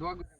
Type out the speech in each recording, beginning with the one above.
দোয়া করে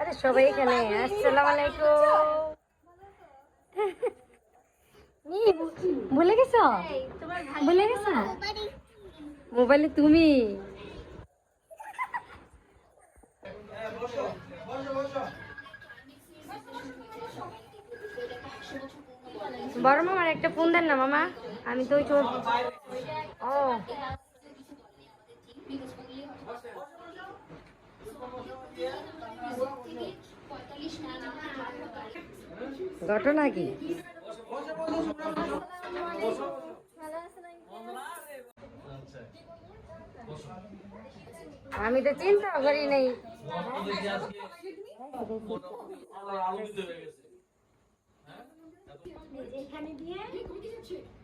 আরে সবাই এখানে আলাইকুম। ভুলে ভুলে মোবাইলে তুমি। বড় মামার একটা ফোন দেন না, মামা। আমি তো ওই চোর। ও। ঘটনা কি? আমি তো চিন্তা করি নাই। ধরবে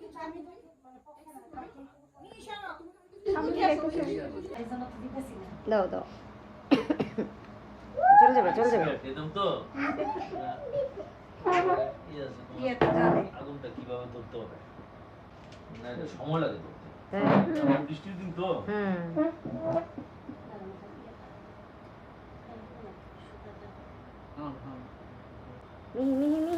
দাও দাও। চলে যাবে চলে যাবে। একদম তো। আগুনটা কীভাবে ধরতে হবে? না এটা সময় লাগে ধরতে। হ্যাঁ। বৃষ্টির দিন তো। হুম। মিহি মিহি মিহি।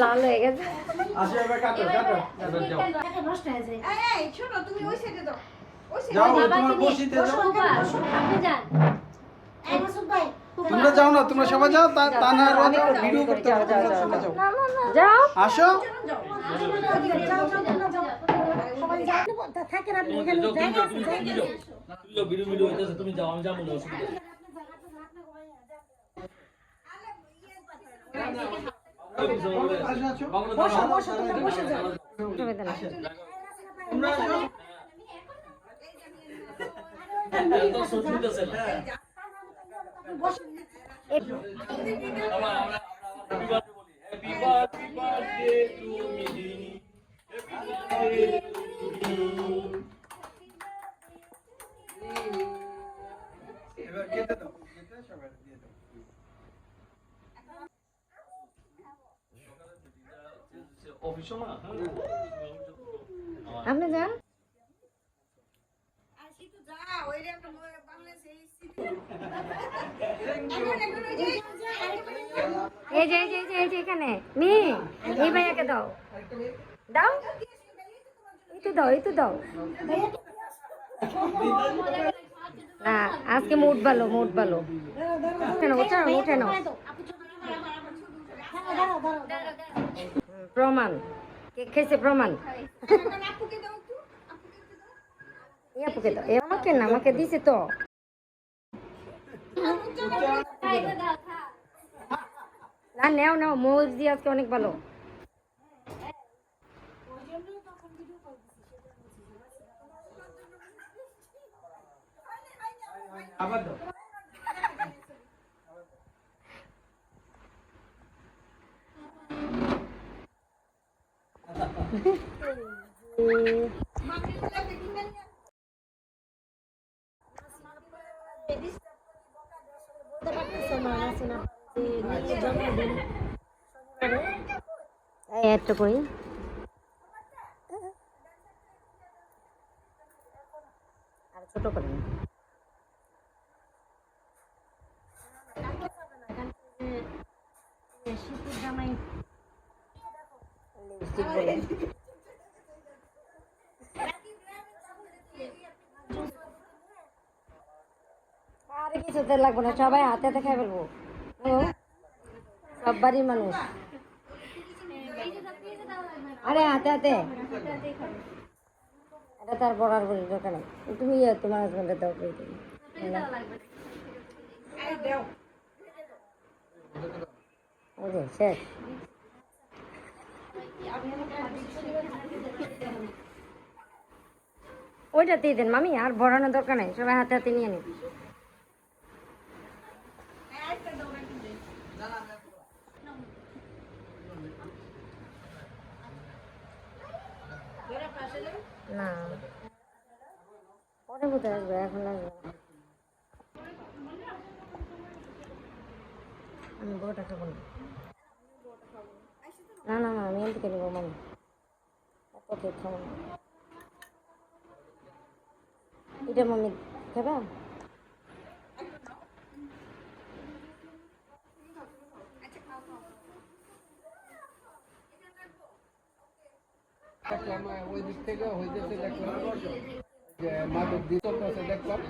লাল হয়ে গেছে আসো এবার কাটো কাটো এই শোনো তুমি ওই সাইডে দাও ওই সাইডে যাও তোমার বসিতে যাও আপনি যান এই মাসুদ ভাই তোমরা যাও না তোমরা সবাই যাও। তা তা না ভিডিও করতে যাও, যাও, যাও যাও আসো যাও। থাকেন আপনি এখানে তুমি যাও আমি যাব না অসুবিধা নেই। আসো আসো বসো বসো আপনি যান। এই যে এই যে এই যে এখানে। মি এই ভাইয়াকে দাও। দাও। তো দাও তো দাও। না আজকে মুড ভালো মুড ভালো। উঠে নাও প্রমাণ। কেক খেয়েছে প্রমাণ? আপুকে দাও একটু, একটু আমাকে না আমাকে দিছে তো। না নেও নাও দিয়ে আজকে অনেক ভালো। আবার দাও। কই? আর ছোট করে আর কিছু তো লাগবে না সবাই হাতে হাতে খাই ফেলব সব বাড়ির মানুষ আরে হাতে হাতে এটা তার বড়ার বড়ি দরকার নেই তুমি ইয়ে তোমার হাজবেন্ডের দাও করে দিবি ওই যে দেন, মামি, আর বড়ানোর দরকার নেই, সবাই হাতে হাতে নিয়ে নিন। না। পরে কোথায় আসবে, এখন আসবে আমি বড়টা খাব না। না না না, আমি এন থেকে নেব মানে এত খাব এটা মামি খাবা দেখলাম ওই দিক থেকে দেখলাম দেখলাম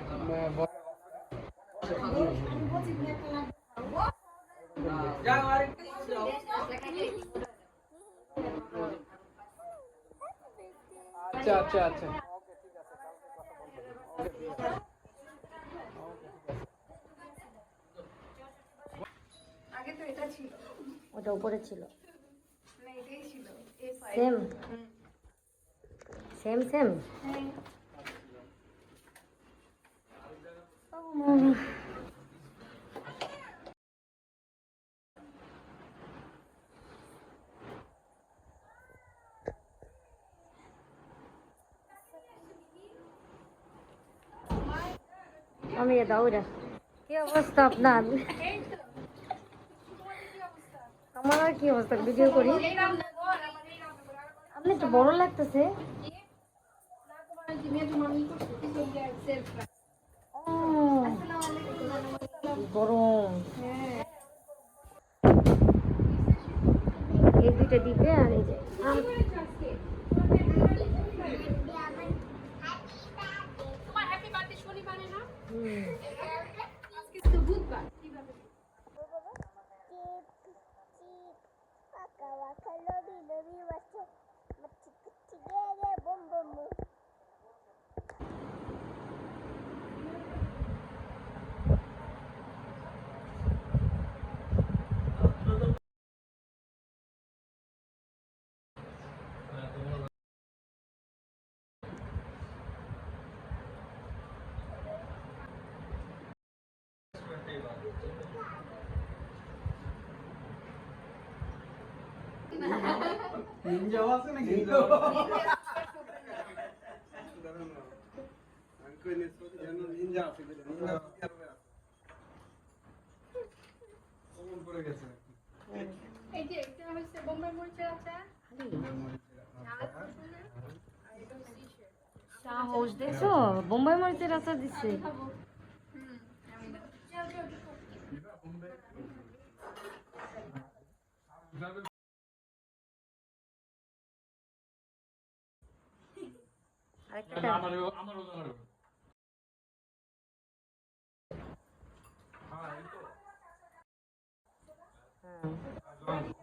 আচ্ছা আচ্ছা আচ্ছা। আগে তো এটা ছিল। ওটা উপরে ছিল। না এটাই ছিল। এ সেম সেম সেম আমি রে কি অবস্থা আপনার? আমার আর কি অবস্থা? ভিডিও করি। আপনি তো বড় লাগতেছে। গরম। দুইটা দিবে আর এই যে আম। হুম। নিনজাও আছে নাকি? আমি কই নি সত্যি নিনজা আছে বলে নিনজা আছে কোন পড়ে গেছে এই যে এটা হচ্ছে বোম্বাই মরিচের আচার সাহস দেখছ? বোম্বাই মরিচের আচার দিচ্ছে। আরেকটা দাও। আমারও আমারও জানার হ্যাঁ